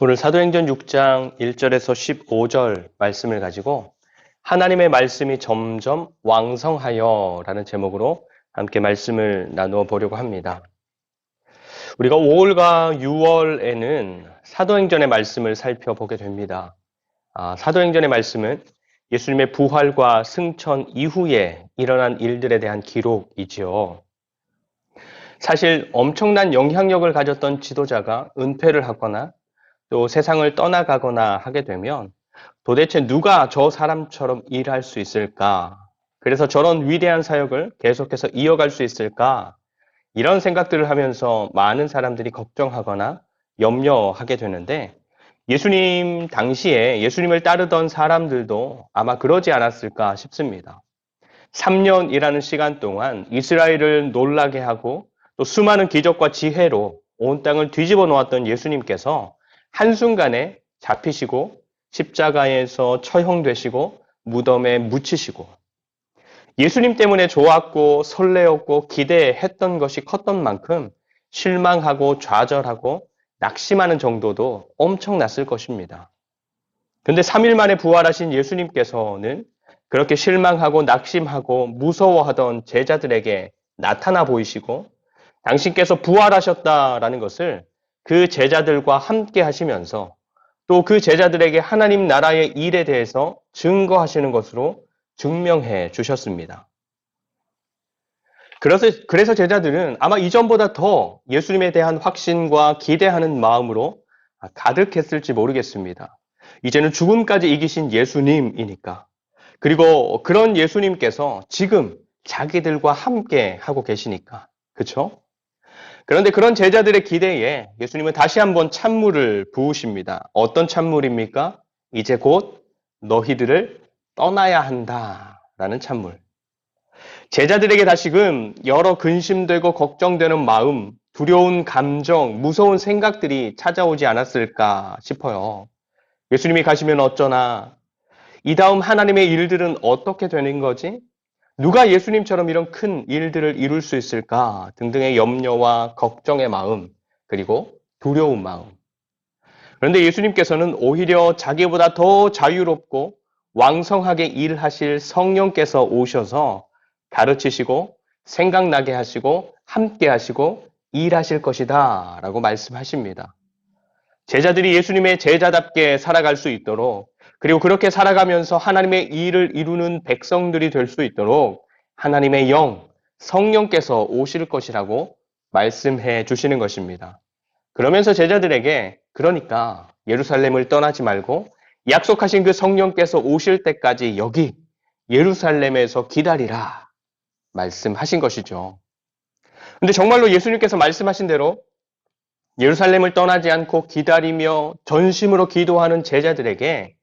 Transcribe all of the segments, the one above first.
오늘 사도행전 6장 1절에서 15절 말씀을 가지고 하나님의 말씀이 점점 왕성하여 라는 제목으로 함께 말씀을 나누어 보려고 합니다. 우리가 5월과 6월에는 사도행전의 말씀을 살펴보게 됩니다. 아, 사도행전의 말씀은 예수님의 부활과 승천 이후에 일어난 일들에 대한 기록이지요. 사실 엄청난 영향력을 가졌던 지도자가 은퇴를 하거나 또 세상을 떠나가거나 하게 되면 도대체 누가 저 사람처럼 일할 수 있을까? 그래서 저런 위대한 사역을 계속해서 이어갈 수 있을까? 이런 생각들을 하면서 많은 사람들이 걱정하거나 염려하게 되는데 예수님 당시에 예수님을 따르던 사람들도 아마 그러지 않았을까 싶습니다. 3년이라는 시간 동안 이스라엘을 놀라게 하고 또 수많은 기적과 지혜로 온 땅을 뒤집어 놓았던 예수님께서 한순간에 잡히시고 십자가에서 처형되시고 무덤에 묻히시고 예수님 때문에 좋았고 설레었고 기대했던 것이 컸던 만큼 실망하고 좌절하고 낙심하는 정도도 엄청났을 것입니다. 근데 3일 만에 부활하신 예수님께서는 그렇게 실망하고 낙심하고 무서워하던 제자들에게 나타나 보이시고 당신께서 부활하셨다라는 것을 그 제자들과 함께 하시면서 또 그 제자들에게 하나님 나라의 일에 대해서 증거하시는 것으로 증명해 주셨습니다. 그래서, 그래서 제자들은 아마 이전보다 더 예수님에 대한 확신과 기대하는 마음으로 가득했을지 모르겠습니다. 이제는 죽음까지 이기신 예수님이니까. 그리고 그런 예수님께서 지금 자기들과 함께 하고 계시니까. 그쵸? 그런데 그런 제자들의 기대에 예수님은 다시 한번 찬물을 부으십니다. 어떤 찬물입니까? 이제 곧 너희들을 떠나야 한다. 라는 찬물. 제자들에게 다시금 여러 근심되고 걱정되는 마음, 두려운 감정, 무서운 생각들이 찾아오지 않았을까 싶어요. 예수님이 가시면 어쩌나? 이 다음 하나님의 일들은 어떻게 되는 거지? 누가 예수님처럼 이런 큰 일들을 이룰 수 있을까? 등등의 염려와 걱정의 마음, 그리고 두려운 마음. 그런데 예수님께서는 오히려 자기보다 더 자유롭고 왕성하게 일하실 성령께서 오셔서 가르치시고 생각나게 하시고 함께 하시고 일하실 것이다 라고 말씀하십니다. 제자들이 예수님의 제자답게 살아갈 수 있도록 그리고 그렇게 살아가면서 하나님의 일을 이루는 백성들이 될 수 있도록 하나님의 영, 성령께서 오실 것이라고 말씀해 주시는 것입니다. 그러면서 제자들에게 그러니까 예루살렘을 떠나지 말고 약속하신 그 성령께서 오실 때까지 여기 예루살렘에서 기다리라 말씀하신 것이죠. 근데 정말로 예수님께서 말씀하신 대로 예루살렘을 떠나지 않고 기다리며 전심으로 기도하는 제자들에게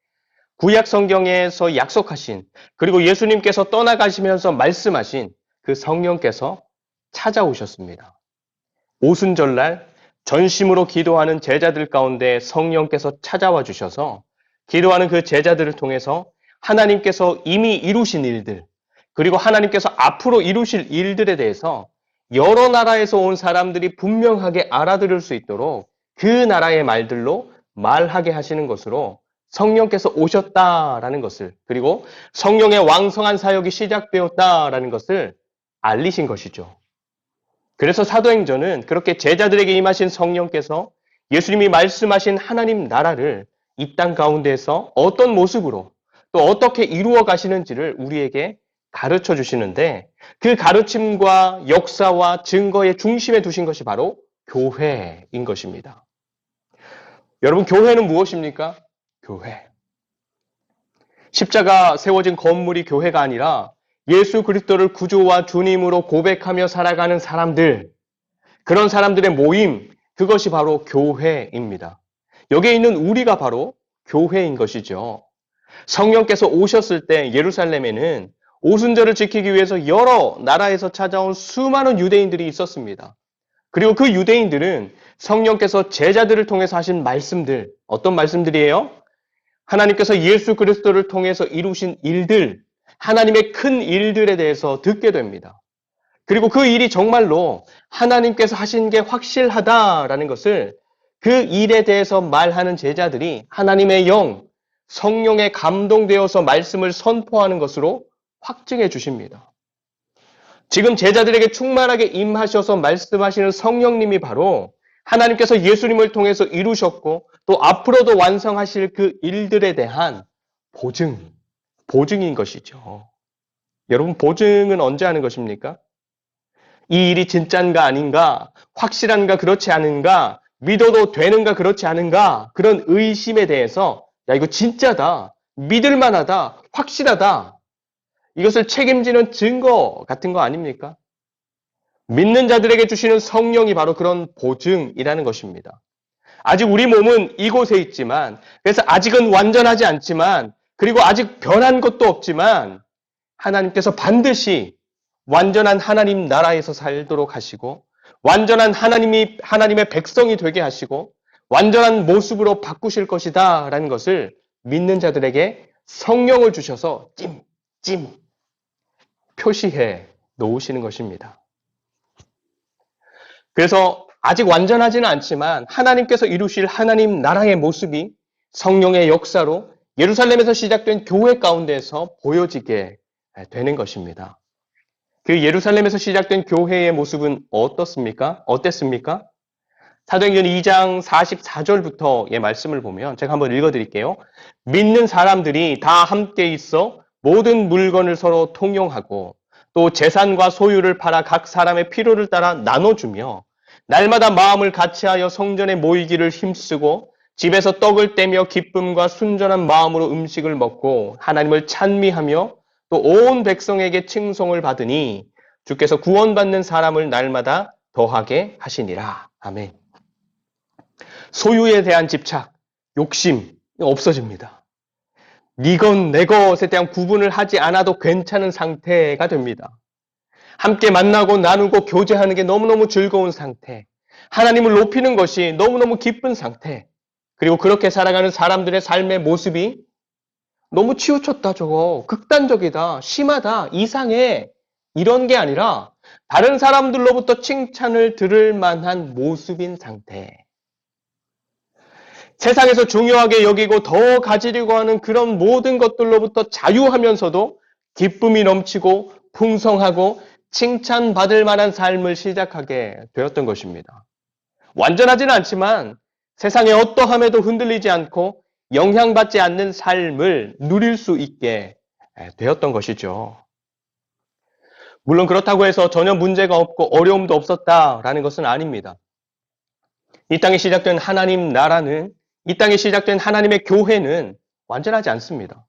구약 성경에서 약속하신 그리고 예수님께서 떠나가시면서 말씀하신 그 성령께서 찾아오셨습니다. 오순절날 전심으로 기도하는 제자들 가운데 성령께서 찾아와 주셔서 기도하는 그 제자들을 통해서 하나님께서 이미 이루신 일들 그리고 하나님께서 앞으로 이루실 일들에 대해서 여러 나라에서 온 사람들이 분명하게 알아들을 수 있도록 그 나라의 말들로 말하게 하시는 것으로 성령께서 오셨다라는 것을 그리고 성령의 왕성한 사역이 시작되었다라는 것을 알리신 것이죠. 그래서 사도행전은 그렇게 제자들에게 임하신 성령께서 예수님이 말씀하신 하나님 나라를 이 땅 가운데에서 어떤 모습으로 또 어떻게 이루어 가시는지를 우리에게 가르쳐 주시는데 그 가르침과 역사와 증거의 중심에 두신 것이 바로 교회인 것입니다. 여러분, 교회는 무엇입니까? 교회. 십자가 세워진 건물이 교회가 아니라 예수 그리스도를 구주와 주님으로 고백하며 살아가는 사람들, 그런 사람들의 모임, 그것이 바로 교회입니다. 여기에 있는 우리가 바로 교회인 것이죠. 성령께서 오셨을 때 예루살렘에는 오순절을 지키기 위해서 여러 나라에서 찾아온 수많은 유대인들이 있었습니다. 그리고 그 유대인들은 성령께서 제자들을 통해서 하신 말씀들, 어떤 말씀들이에요? 하나님께서 예수 그리스도를 통해서 이루신 일들, 하나님의 큰 일들에 대해서 듣게 됩니다. 그리고 그 일이 정말로 하나님께서 하신 게 확실하다라는 것을 그 일에 대해서 말하는 제자들이 하나님의 영, 성령에 감동되어서 말씀을 선포하는 것으로 확증해 주십니다. 지금 제자들에게 충만하게 임하셔서 말씀하시는 성령님이 바로 하나님께서 예수님을 통해서 이루셨고 또 앞으로도 완성하실 그 일들에 대한 보증, 보증인 것이죠. 여러분, 보증은 언제 하는 것입니까? 이 일이 진짠가 아닌가, 확실한가 그렇지 않은가, 믿어도 되는가 그렇지 않은가, 그런 의심에 대해서, 야, 이거 진짜다, 믿을만하다, 확실하다, 이것을 책임지는 증거 같은 거 아닙니까? 믿는 자들에게 주시는 성령이 바로 그런 보증이라는 것입니다. 아직 우리 몸은 이곳에 있지만, 그래서 아직은 완전하지 않지만, 그리고 아직 변한 것도 없지만, 하나님께서 반드시 완전한 하나님 나라에서 살도록 하시고, 완전한 하나님이, 하나님의 백성이 되게 하시고, 완전한 모습으로 바꾸실 것이다. 라는 것을 믿는 자들에게 성령을 주셔서 찜, 찜, 표시해 놓으시는 것입니다. 그래서 아직 완전하지는 않지만 하나님께서 이루실 하나님 나라의 모습이 성령의 역사로 예루살렘에서 시작된 교회 가운데서 보여지게 되는 것입니다. 그 예루살렘에서 시작된 교회의 모습은 어떻습니까? 어땠습니까? 사도행전 2장 44절부터의 말씀을 보면 제가 한번 읽어 드릴게요. 믿는 사람들이 다 함께 있어 모든 물건을 서로 통용하고 또 재산과 소유를 팔아 각 사람의 필요를 따라 나눠주며 날마다 마음을 같이하여 성전에 모이기를 힘쓰고 집에서 떡을 떼며 기쁨과 순전한 마음으로 음식을 먹고 하나님을 찬미하며 또 온 백성에게 칭송을 받으니 주께서 구원받는 사람을 날마다 더하게 하시니라. 아멘. 소유에 대한 집착, 욕심 없어집니다. 니건 내 것에 대한 구분을 하지 않아도 괜찮은 상태가 됩니다. 함께 만나고 나누고 교제하는 게 너무너무 즐거운 상태. 하나님을 높이는 것이 너무너무 기쁜 상태. 그리고 그렇게 살아가는 사람들의 삶의 모습이 너무 치우쳤다, 저거. 극단적이다, 심하다, 이상해. 이런 게 아니라 다른 사람들로부터 칭찬을 들을 만한 모습인 상태. 세상에서 중요하게 여기고 더 가지려고 하는 그런 모든 것들로부터 자유하면서도 기쁨이 넘치고 풍성하고 칭찬받을 만한 삶을 시작하게 되었던 것입니다. 완전하지는 않지만 세상의 어떠함에도 흔들리지 않고 영향받지 않는 삶을 누릴 수 있게 되었던 것이죠. 물론 그렇다고 해서 전혀 문제가 없고 어려움도 없었다라는 것은 아닙니다. 이 땅에 시작된 하나님 나라는 이 땅에 시작된 하나님의 교회는 완전하지 않습니다.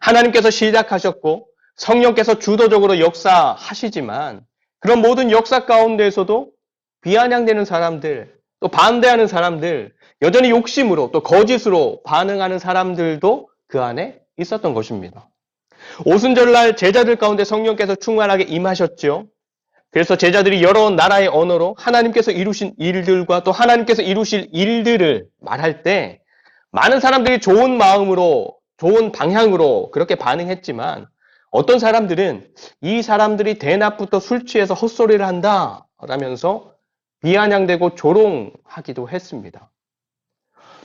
하나님께서 시작하셨고 성령께서 주도적으로 역사하시지만 그런 모든 역사 가운데에서도 비아냥되는 사람들, 또 반대하는 사람들, 여전히 욕심으로 또 거짓으로 반응하는 사람들도 그 안에 있었던 것입니다. 오순절날 제자들 가운데 성령께서 충만하게 임하셨죠. 그래서 제자들이 여러 나라의 언어로 하나님께서 이루신 일들과 또 하나님께서 이루실 일들을 말할 때 많은 사람들이 좋은 마음으로 좋은 방향으로 그렇게 반응했지만 어떤 사람들은 이 사람들이 대낮부터 술 취해서 헛소리를 한다 라면서 비아냥되고 조롱하기도 했습니다.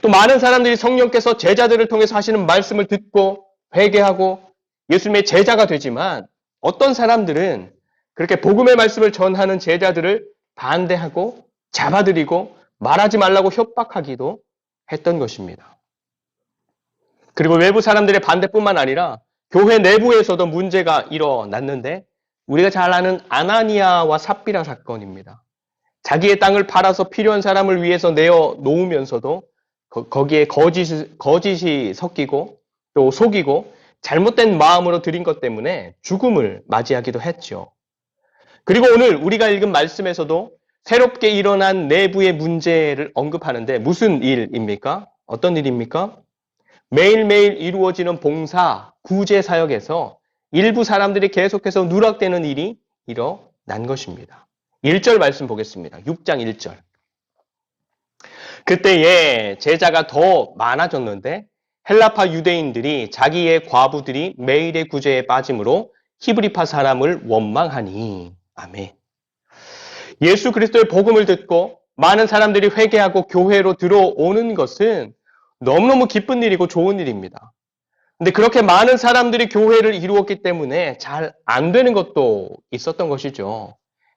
또 많은 사람들이 성령께서 제자들을 통해서 하시는 말씀을 듣고 회개하고 예수님의 제자가 되지만 어떤 사람들은 그렇게 복음의 말씀을 전하는 제자들을 반대하고 잡아들이고 말하지 말라고 협박하기도 했던 것입니다. 그리고 외부 사람들의 반대뿐만 아니라 교회 내부에서도 문제가 일어났는데 우리가 잘 아는 아나니아와 삽비라 사건입니다. 자기의 땅을 팔아서 필요한 사람을 위해서 내어 놓으면서도 거 기에 거짓, 거짓이 섞이고 또 속이고 잘못된 마음으로 드린 것 때문에 죽음을 맞이하기도 했죠. 그리고 오늘 우리가 읽은 말씀에서도 새롭게 일어난 내부의 문제를 언급하는데 무슨 일입니까? 어떤 일입니까? 매일매일 이루어지는 봉사, 구제 사역에서 일부 사람들이 계속해서 누락되는 일이 일어난 것입니다. 1절 말씀 보겠습니다. 6장 1절. 그때에 제자가 더 많아졌는데 헬라파 유대인들이 자기의 과부들이 매일의 구제에 빠짐으로 히브리파 사람을 원망하니 아멘. 예수 그리스도의 복음을 듣고 많은 사람들이 회개하고 교회로 들어오는 것은 너무너무 기쁜 일이고 좋은 일입니다. 근데 그렇게 많은 사람들이 교회를 이루었기 때문에 잘 안 되는 것도 있었던 것이죠.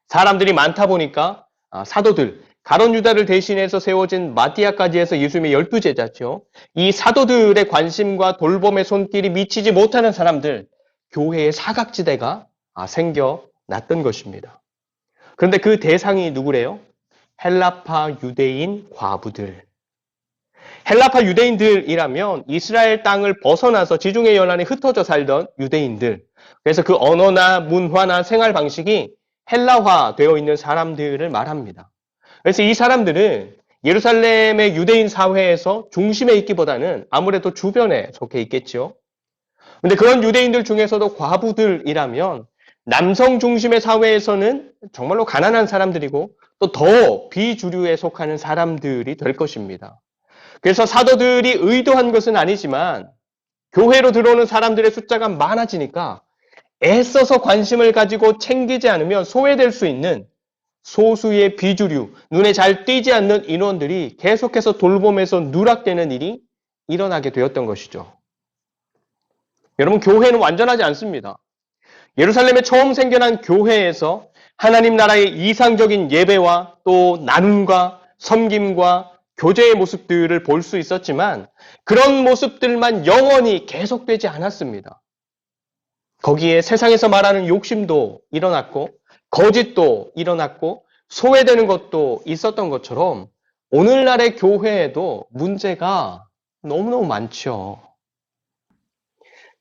사람들이 많다 보니까 아, 사도들, 가론 유다를 대신해서 세워진 마티아까지 해서 예수님의 열두 제자죠. 이 사도들의 관심과 돌봄의 손길이 미치지 못하는 사람들, 교회의 사각지대가 아, 생겨났던 것입니다. 그런데 그 대상이 누구래요? 헬라파 유대인 과부들. 헬라파 유대인들이라면 이스라엘 땅을 벗어나서 지중해 연안에 흩어져 살던 유대인들. 그래서 그 언어나 문화나 생활 방식이 헬라화 되어 있는 사람들을 말합니다. 그래서 이 사람들은 예루살렘의 유대인 사회에서 중심에 있기보다는 아무래도 주변에 속해 있겠죠. 근데 그런 유대인들 중에서도 과부들이라면 남성 중심의 사회에서는 정말로 가난한 사람들이고 또 더 비주류에 속하는 사람들이 될 것입니다. 그래서 사도들이 의도한 것은 아니지만 교회로 들어오는 사람들의 숫자가 많아지니까 애써서 관심을 가지고 챙기지 않으면 소외될 수 있는 소수의 비주류, 눈에 잘 띄지 않는 인원들이 계속해서 돌봄에서 누락되는 일이 일어나게 되었던 것이죠. 여러분, 교회는 완전하지 않습니다. 예루살렘에 처음 생겨난 교회에서 하나님 나라의 이상적인 예배와 또 나눔과 섬김과 교제의 모습들을 볼 수 있었지만 그런 모습들만 영원히 계속되지 않았습니다. 거기에 세상에서 말하는 욕심도 일어났고 거짓도 일어났고 소외되는 것도 있었던 것처럼 오늘날의 교회에도 문제가 너무너무 많죠.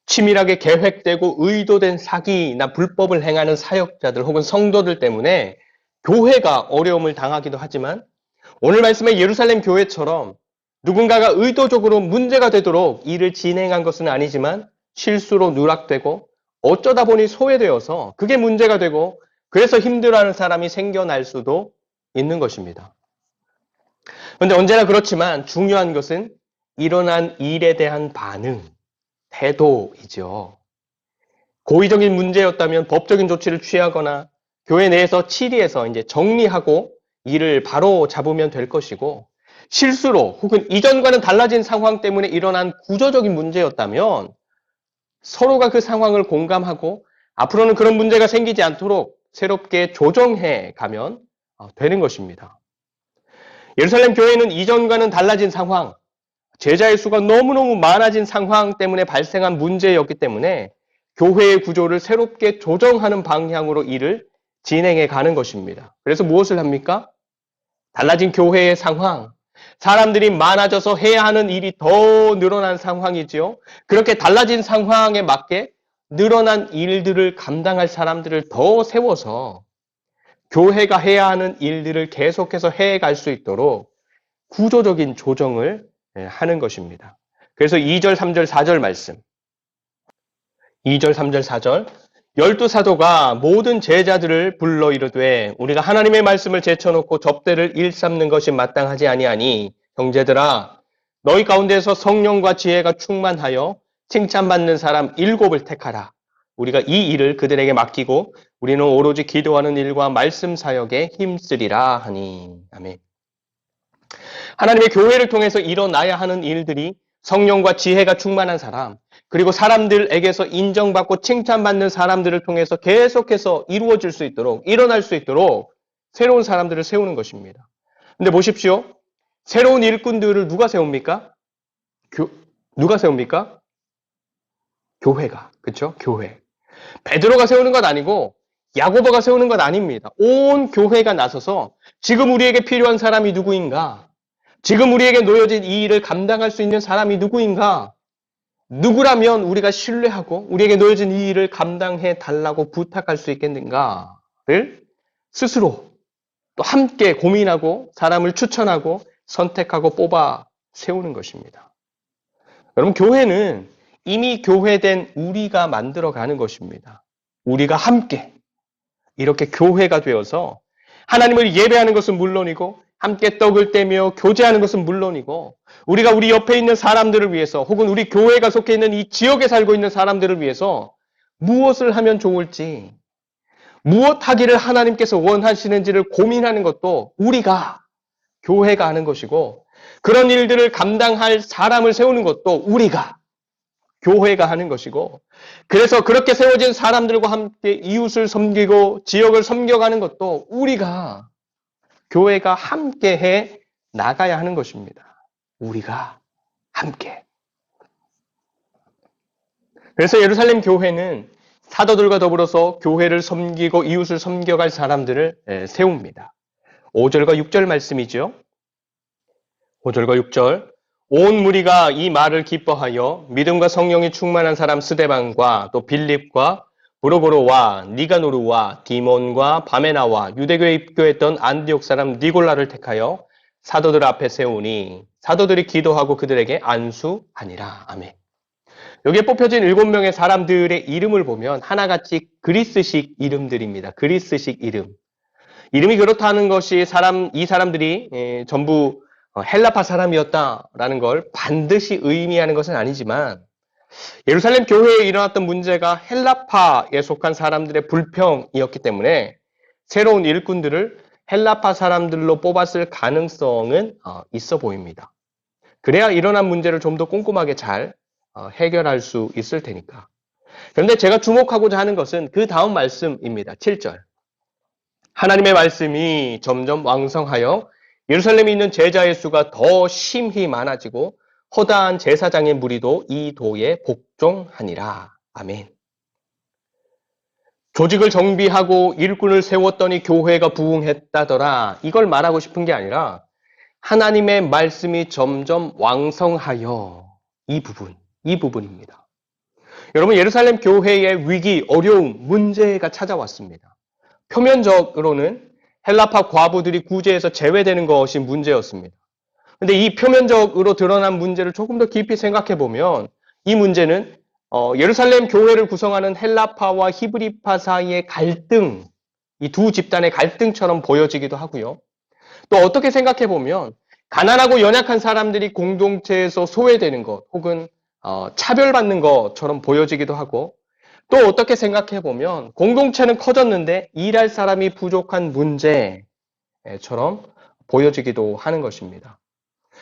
치밀하게 계획되고 의도된 사기나 불법을 행하는 사역자들 혹은 성도들 때문에 교회가 어려움을 당하기도 하지만 오늘 말씀의 예루살렘 교회처럼 누군가가 의도적으로 문제가 되도록 일을 진행한 것은 아니지만 실수로 누락되고 어쩌다 보니 소외되어서 그게 문제가 되고 그래서 힘들어하는 사람이 생겨날 수도 있는 것입니다. 그런데 언제나 그렇지만 중요한 것은 일어난 일에 대한 반응, 태도이죠. 고의적인 문제였다면 법적인 조치를 취하거나 교회 내에서 치리해서 이제 정리하고 일을 바로 잡으면 될 것이고 실수로 혹은 이전과는 달라진 상황 때문에 일어난 구조적인 문제였다면 서로가 그 상황을 공감하고 앞으로는 그런 문제가 생기지 않도록 새롭게 조정해 가면 어, 되는 것입니다. 예루살렘 교회는 이전과는 달라진 상황, 제자의 수가 너무너무 많아진 상황 때문에 발생한 문제였기 때문에 교회의 구조를 새롭게 조정하는 방향으로 일을 진행해 가는 것입니다. 그래서 무엇을 합니까? 달라진 교회의 상황, 사람들이 많아져서 해야 하는 일이 더 늘어난 상황이지요. 그렇게 달라진 상황에 맞게 늘어난 일들을 감당할 사람들을 더 세워서 교회가 해야 하는 일들을 계속해서 해갈 수 있도록 구조적인 조정을 예, 하는 것입니다. 그래서 2절, 3절, 4절 말씀. 2절, 3절, 4절. 열두 사도가 모든 제자들을 불러 이르되 우리가 하나님의 말씀을 제쳐놓고 접대를 일삼는 것이 마땅하지 아니하니 형제들아 너희 가운데서 성령과 지혜가 충만하여 칭찬받는 사람 일곱을 택하라. 우리가 이 일을 그들에게 맡기고 우리는 오로지 기도하는 일과 말씀 사역에 힘쓰리라 하니. 아멘. 하나님의 교회를 통해서 일어나야 하는 일들이 성령과 지혜가 충만한 사람, 그리고 사람들에게서 인정받고 칭찬받는 사람들을 통해서 계속해서 이루어질 수 있도록, 일어날 수 있도록 새로운 사람들을 세우는 것입니다. 근데 보십시오. 새로운 일꾼들을 누가 세웁니까? 교, 누가 세웁니까? 교회가. 그쵸? 교회. 베드로가 세우는 것 아니고 야고보가 세우는 것 아닙니다. 온 교회가 나서서 지금 우리에게 필요한 사람이 누구인가? 지금 우리에게 놓여진 이 일을 감당할 수 있는 사람이 누구인가? 누구라면 우리가 신뢰하고 우리에게 놓여진 이 일을 감당해 달라고 부탁할 수 있겠는가를 스스로 또 함께 고민하고 사람을 추천하고 선택하고 뽑아 세우는 것입니다. 여러분, 교회는 이미 교회된 우리가 만들어가는 것입니다. 우리가 함께 이렇게 교회가 되어서 하나님을 예배하는 것은 물론이고 함께 떡을 떼며 교제하는 것은 물론이고 우리가 우리 옆에 있는 사람들을 위해서 혹은 우리 교회가 속해 있는 이 지역에 살고 있는 사람들을 위해서 무엇을 하면 좋을지 무엇 하기를 하나님께서 원하시는지를 고민하는 것도 우리가 교회가 하는 것이고 그런 일들을 감당할 사람을 세우는 것도 우리가 교회가 하는 것이고 그래서 그렇게 세워진 사람들과 함께 이웃을 섬기고 지역을 섬겨가는 것도 우리가 교회가 함께 해 나가야 하는 것입니다. 우리가 함께. 그래서 예루살렘 교회는 사도들과 더불어서 교회를 섬기고 이웃을 섬겨갈 사람들을 예, 세웁니다. 5절과 6절 말씀이죠. 5절과 6절. 온 무리가 이 말을 기뻐하여 믿음과 성령이 충만한 사람 스데반과 또 빌립과 브로고로와 니가노르와 디몬과 바메나와 유대교에 입교했던 안디옥 사람 니골라를 택하여 사도들 앞에 세우니 사도들이 기도하고 그들에게 안수하니라. 아멘. 여기에 뽑혀진 일곱 명의 사람들의 이름을 보면 하나같이 그리스식 이름들입니다. 그리스식 이름. 이름이 그렇다는 것이 사람 이 사람들이 예, 전부 어, 헬라파 사람이었다라는 걸 반드시 의미하는 것은 아니지만 예루살렘 교회에 일어났던 문제가 헬라파에 속한 사람들의 불평이었기 때문에 새로운 일꾼들을 헬라파 사람들로 뽑았을 가능성은 어, 있어 보입니다. 그래야 일어난 문제를 좀 더 꼼꼼하게 잘 어, 해결할 수 있을 테니까. 그런데 제가 주목하고자 하는 것은 그 다음 말씀입니다. 7절. 하나님의 말씀이 점점 왕성하여 예루살렘에 있는 제자의 수가 더 심히 많아지고 허다한 제사장의 무리도 이 도에 복종하니라. 아멘. 조직을 정비하고 일꾼을 세웠더니 교회가 부흥했다더라. 이걸 말하고 싶은 게 아니라 하나님의 말씀이 점점 왕성하여 이 부분, 이 부분입니다. 여러분, 예루살렘 교회의 위기, 어려움, 문제가 찾아왔습니다. 표면적으로는 헬라파 과부들이 구제에서 제외되는 것이 문제였습니다. 근데 이 표면적으로 드러난 문제를 조금 더 깊이 생각해 보면 이 문제는 어, 예루살렘 교회를 구성하는 헬라파와 히브리파 사이의 갈등, 이 두 집단의 갈등처럼 보여지기도 하고요. 또 어떻게 생각해 보면 가난하고 연약한 사람들이 공동체에서 소외되는 것 혹은 어, 차별받는 것처럼 보여지기도 하고 또 어떻게 생각해 보면 공동체는 커졌는데 일할 사람이 부족한 문제처럼 보여지기도 하는 것입니다.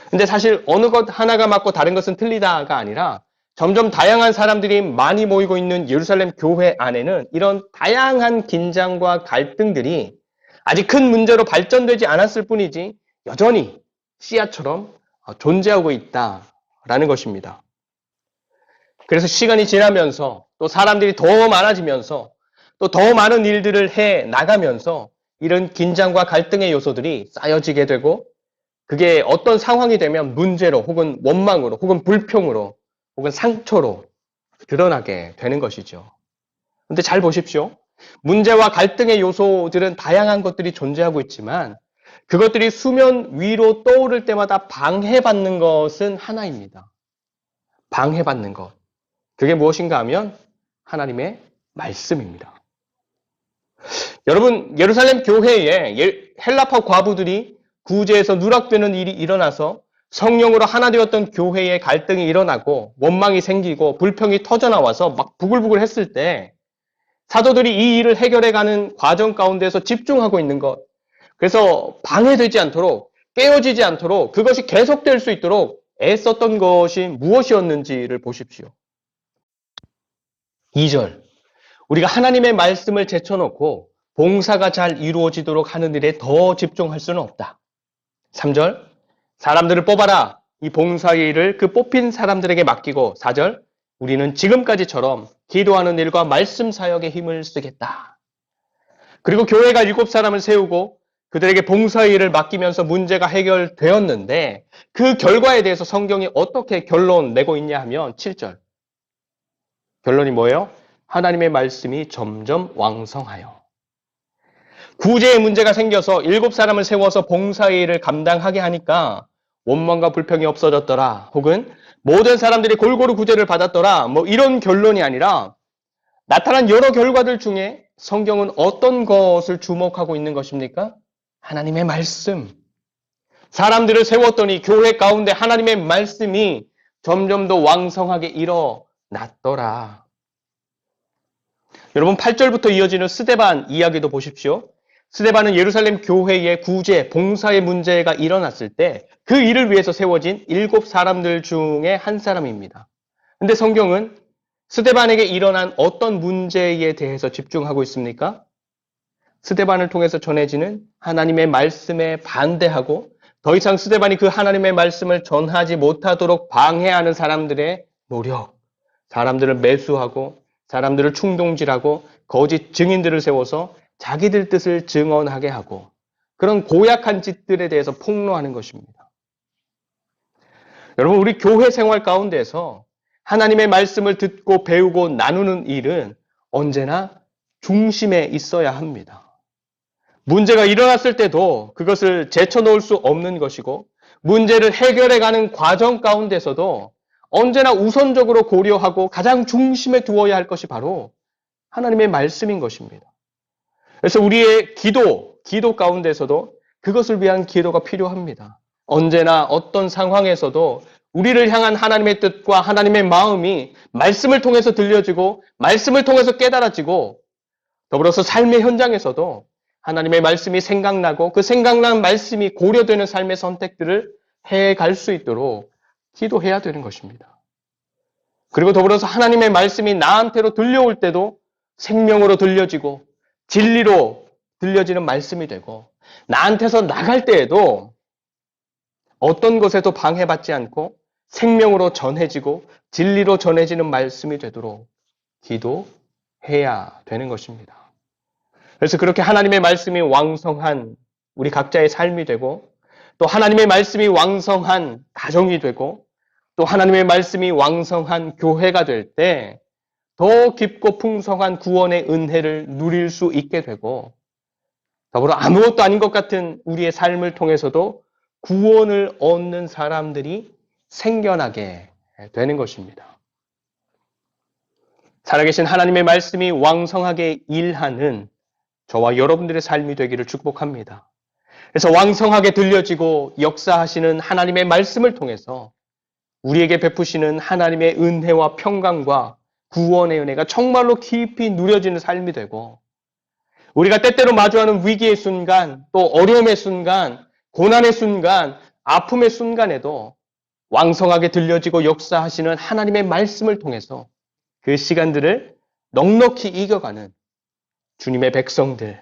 근데 사실 어느 것 하나가 맞고 다른 것은 틀리다가 아니라 점점 다양한 사람들이 많이 모이고 있는 예루살렘 교회 안에는 이런 다양한 긴장과 갈등들이 아직 큰 문제로 발전되지 않았을 뿐이지 여전히 씨앗처럼 존재하고 있다라는 것입니다. 그래서 시간이 지나면서 또 사람들이 더 많아지면서 또 더 많은 일들을 해 나가면서 이런 긴장과 갈등의 요소들이 쌓여지게 되고 그게 어떤 상황이 되면 문제로 혹은 원망으로 혹은 불평으로 혹은 상처로 드러나게 되는 것이죠. 근데 잘 보십시오. 문제와 갈등의 요소들은 다양한 것들이 존재하고 있지만 그것들이 수면 위로 떠오를 때마다 방해받는 것은 하나입니다. 방해받는 것. 그게 무엇인가 하면 하나님의 말씀입니다. 여러분, 예루살렘 교회에 예, 헬라파 과부들이 구제에서 누락되는 일이 일어나서 성령으로 하나 되었던 교회에 갈등이 일어나고 원망이 생기고 불평이 터져나와서 막 부글부글 했을 때 사도들이 이 일을 해결해가는 과정 가운데서 집중하고 있는 것. 그래서 방해되지 않도록 깨어지지 않도록 그것이 계속될 수 있도록 애썼던 것이 무엇이었는지를 보십시오. 2절. 우리가 하나님의 말씀을 제쳐놓고 봉사가 잘 이루어지도록 하는 일에 더 집중할 수는 없다. 3절. 사람들을 뽑아라. 이 봉사의 일을 그 뽑힌 사람들에게 맡기고 4절. 우리는 지금까지처럼 기도하는 일과 말씀 사역에 힘을 쓰겠다. 그리고 교회가 일곱 사람을 세우고 그들에게 봉사의 일을 맡기면서 문제가 해결되었는데 그 결과에 대해서 성경이 어떻게 결론 내고 있냐 하면 7절. 결론이 뭐예요? 하나님의 말씀이 점점 왕성하여. 구제의 문제가 생겨서 일곱 사람을 세워서 봉사의 일을 감당하게 하니까 원망과 불평이 없어졌더라. 혹은 모든 사람들이 골고루 구제를 받았더라. 뭐 이런 결론이 아니라 나타난 여러 결과들 중에 성경은 어떤 것을 주목하고 있는 것입니까? 하나님의 말씀. 사람들을 세웠더니 교회 가운데 하나님의 말씀이 점점 더 왕성하게 일어났더라. 여러분 8절부터 이어지는 스데반 이야기도 보십시오. 스데반은 예루살렘 교회의 구제, 봉사의 문제가 일어났을 때 그 일을 위해서 세워진 일곱 사람들 중에 한 사람입니다. 근데 성경은 스데반에게 일어난 어떤 문제에 대해서 집중하고 있습니까? 스데반을 통해서 전해지는 하나님의 말씀에 반대하고 더 이상 스데반이 그 하나님의 말씀을 전하지 못하도록 방해하는 사람들의 노력, 사람들을 매수하고 사람들을 충동질하고 거짓 증인들을 세워서 자기들 뜻을 증언하게 하고 그런 고약한 짓들에 대해서 폭로하는 것입니다. 여러분, 우리 교회 생활 가운데서 하나님의 말씀을 듣고 배우고 나누는 일은 언제나 중심에 있어야 합니다. 문제가 일어났을 때도 그것을 제쳐놓을 수 없는 것이고, 문제를 해결해가는 과정 가운데서도 언제나 우선적으로 고려하고 가장 중심에 두어야 할 것이 바로 하나님의 말씀인 것입니다. 그래서 우리의 기도, 기도 가운데서도 그것을 위한 기도가 필요합니다. 언제나 어떤 상황에서도 우리를 향한 하나님의 뜻과 하나님의 마음이 말씀을 통해서 들려지고 말씀을 통해서 깨달아지고 더불어서 삶의 현장에서도 하나님의 말씀이 생각나고 그 생각난 말씀이 고려되는 삶의 선택들을 해 갈 수 있도록 기도해야 되는 것입니다. 그리고 더불어서 하나님의 말씀이 나한테로 들려올 때도 생명으로 들려지고 진리로 들려지는 말씀이 되고 나한테서 나갈 때에도 어떤 것에도 방해받지 않고 생명으로 전해지고 진리로 전해지는 말씀이 되도록 기도해야 되는 것입니다. 그래서 그렇게 하나님의 말씀이 왕성한 우리 각자의 삶이 되고 또 하나님의 말씀이 왕성한 가정이 되고 또 하나님의 말씀이 왕성한 교회가 될 때 더 깊고 풍성한 구원의 은혜를 누릴 수 있게 되고 더불어 아무것도 아닌 것 같은 우리의 삶을 통해서도 구원을 얻는 사람들이 생겨나게 되는 것입니다. 살아계신 하나님의 말씀이 왕성하게 일하는 저와 여러분들의 삶이 되기를 축복합니다. 그래서 왕성하게 들려지고 역사하시는 하나님의 말씀을 통해서 우리에게 베푸시는 하나님의 은혜와 평강과 구원의 은혜가 정말로 깊이 누려지는 삶이 되고 우리가 때때로 마주하는 위기의 순간, 또 어려움의 순간, 고난의 순간, 아픔의 순간에도 왕성하게 들려지고 역사하시는 하나님의 말씀을 통해서 그 시간들을 넉넉히 이겨가는 주님의 백성들,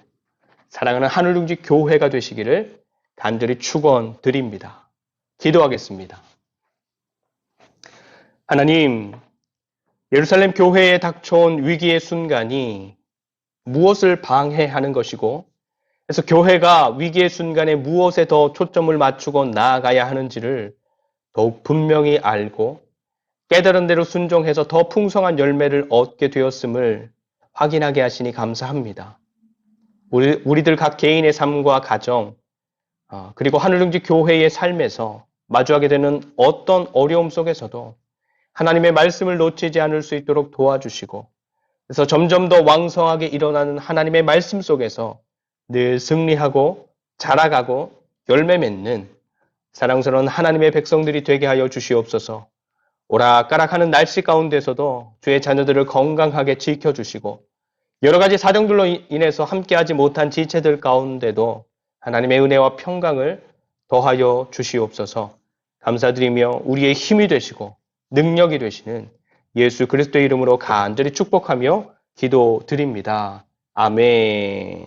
사랑하는 하늘둥지 교회가 되시기를 간절히 축원드립니다. 기도하겠습니다. 하나님, 예루살렘 교회에 닥쳐온 위기의 순간이 무엇을 방해하는 것이고, 그래서 교회가 위기의 순간에 무엇에 더 초점을 맞추고 나아가야 하는지를 더욱 분명히 알고 깨달은 대로 순종해서 더 풍성한 열매를 얻게 되었음을 확인하게 하시니 감사합니다. 우리, 우리들 각 개인의 삶과 가정, 어, 그리고 하늘중지 교회의 삶에서 마주하게 되는 어떤 어려움 속에서도 하나님의 말씀을 놓치지 않을 수 있도록 도와주시고, 그래서 점점 더 왕성하게 일어나는 하나님의 말씀 속에서 늘 승리하고 자라가고 열매 맺는 사랑스러운 하나님의 백성들이 되게 하여 주시옵소서. 오락가락하는 날씨 가운데서도 주의 자녀들을 건강하게 지켜주시고 여러 가지 사정들로 인해서 함께하지 못한 지체들 가운데도 하나님의 은혜와 평강을 더하여 주시옵소서. 감사드리며 우리의 힘이 되시고 능력이 되시는 예수 그리스도의 이름으로 간절히 축복하며 기도드립니다. 아멘.